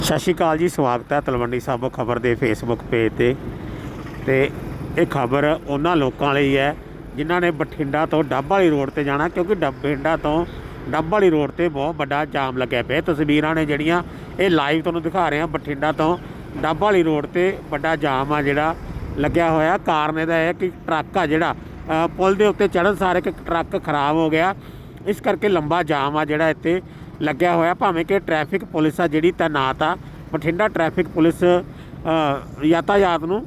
ਸਤਿ ਸ਼੍ਰੀ ਅਕਾਲ ਜੀ, ਸਵਾਗਤ ਹੈ ਤਲਵੰਡੀ ਸਾਬੋ ਖਬਰ ਦੇ ਫੇਸਬੁੱਕ ਪੇਜ ਤੇ। ਤੇ ਇਹ ਖਬਰ ਉਹਨਾਂ ਲੋਕਾਂ ਲਈ ਹੈ ਜਿਨ੍ਹਾਂ ਨੇ ਬਠਿੰਡਾ ਤੋਂ ਡੱਬ ਵਾਲੀ ਰੋਡ ਤੇ ਜਾਣਾ, ਕਿਉਂਕਿ ਡੱਬ- ਬਠਿੰਡਾ ਤੋਂ ਡੱਬ ਵਾਲੀ ਰੋਡ ਤੇ ਬਹੁਤ ਵੱਡਾ ਜਾਮ ਲੱਗਿਆ ਪਿਆ। ਤਸਵੀਰਾਂ ਨੇ ਜਿਹੜੀਆਂ, ਇਹ ਲਾਈਵ ਤੁਹਾਨੂੰ ਦਿਖਾ ਰਹੇ ਹਾਂ, ਬਠਿੰਡਾ ਤੋਂ ਡੱਬ ਵਾਲੀ ਰੋਡ ਤੇ ਵੱਡਾ ਜਾਮ ਆ ਜਿਹੜਾ ਲੱਗਿਆ ਹੋਇਆ। ਕਾਰਨ ਇਹਦਾ ਹੈ ਕਿ ਟਰੱਕ ਆ ਜਿਹੜਾ ਪੁਲ ਦੇ ਉੱਤੇ ਚੜ੍ਹਨ ਸਾਰੇ ਇੱਕ ਟਰੱਕ ਖਰਾਬ ਹੋ ਗਿਆ। ਇਸ ਕਰਕੇ ਲੰਬਾ ਜਾਮ ਆ ਜਿਹੜਾ ਇੱਥੇ। ਲੱਗਿਆ ਹੋਇਆ, ਭਾਵੇਂ ਕਿ ਟ੍ਰੈਫਿਕ ਪੁਲਿਸ ਆ, ਜਿਹੜੀ ਤੈਨਾਤ ਆ, ਬਠਿੰਡਾ ਟ੍ਰੈਫਿਕ ਪੁਲਿਸ ਯਾਤਾਯਾਤ ਨੂੰ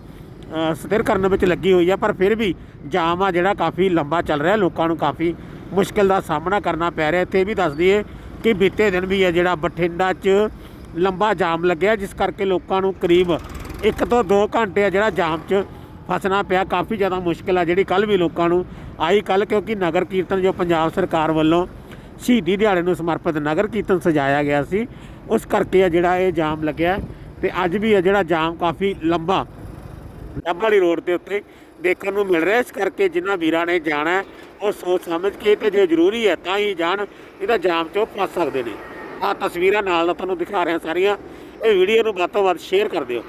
ਸਥਿਰ ਕਰਨ ਵਿੱਚ ਲੱਗੀ ਹੋਈ ਆ, ਪਰ ਫਿਰ ਵੀ ਜਾਮ ਆ ਜਿਹੜਾ ਕਾਫੀ ਲੰਬਾ ਚੱਲ ਰਿਹਾ, ਲੋਕਾਂ ਨੂੰ ਕਾਫੀ ਮੁਸ਼ਕਲ ਦਾ ਸਾਹਮਣਾ ਕਰਨਾ ਪੈ ਰਿਹਾ। ਇੱਥੇ ਇਹ ਵੀ ਦੱਸ ਦਈਏ ਕਿ ਬੀਤੇ ਦਿਨ ਵੀ ਹੈ ਜਿਹੜਾ ਬਠਿੰਡਾ 'ਚ ਲੰਬਾ ਜਾਮ ਲੱਗਿਆ, ਜਿਸ ਕਰਕੇ ਲੋਕਾਂ ਨੂੰ ਕਰੀਬ 1 ਤੋਂ 2 ਘੰਟੇ ਆ ਜਿਹੜਾ ਜਾਮ 'ਚ ਫਸਣਾ ਪਿਆ। ਕਾਫੀ ਜ਼ਿਆਦਾ ਮੁਸ਼ਕਲ ਆ ਜਿਹੜੀ ਕੱਲ ਵੀ ਲੋਕਾਂ ਨੂੰ ਆਈ ਕੱਲ ਕਿਉਂਕਿ ਨਗਰ ਕੀਰਤਨ ਜੋ ਪੰਜਾਬ ਸਰਕਾਰ ਵੱਲੋਂ ਸ਼ਹੀਦੀ ਦਿਹਾੜੇ ਨੂੰ ਸਮਰਪਿਤ ਨਗਰ ਕੀਰਤਨ ਸਜਾਇਆ ਗਿਆ ਸੀ। ਉਸ ਕਰਕੇ ਆ ਜਿਹੜਾ ਇਹ ਜਾਮ ਲੱਗਿਆ ਤੇ ਅੱਜ ਵੀ ਆ ਜਿਹੜਾ ਜਾਮ ਕਾਫੀ ਲੰਬਾ ਡੱਬ ਵਾਲੀ ਰੋਡ ਦੇ ਉੱਤੇ ਦੇਖਣ ਨੂੰ ਮਿਲ ਰਿਹਾ। ਇਸ ਕਰਕੇ ਜਿਨ੍ਹਾਂ ਵੀਰਾਂ ਨੇ ਜਾਣਾ ਉਹ ਸੋਚ ਸਮਝ ਕੇ ਤੇ ਜੇ ਜ਼ਰੂਰੀ ਹੈ ਤਾਂ ਹੀ ਜਾਣ, ਇਹਦਾ ਜਾਮ ਚੋਂ ਫਸ ਸਕਦੇ ਨੇ। ਆ ਤਸਵੀਰਾਂ ਨਾਲ ਨਾਲ ਤੁਹਾਨੂੰ ਦਿਖਾ ਰਿਹਾ ਸਾਰੀਆਂ। ਇਹ ਵੀਡੀਓ ਨੂੰ ਵੱਧ ਤੋਂ ਵੱਧ ਸ਼ੇਅਰ ਕਰ ਦਿਓ।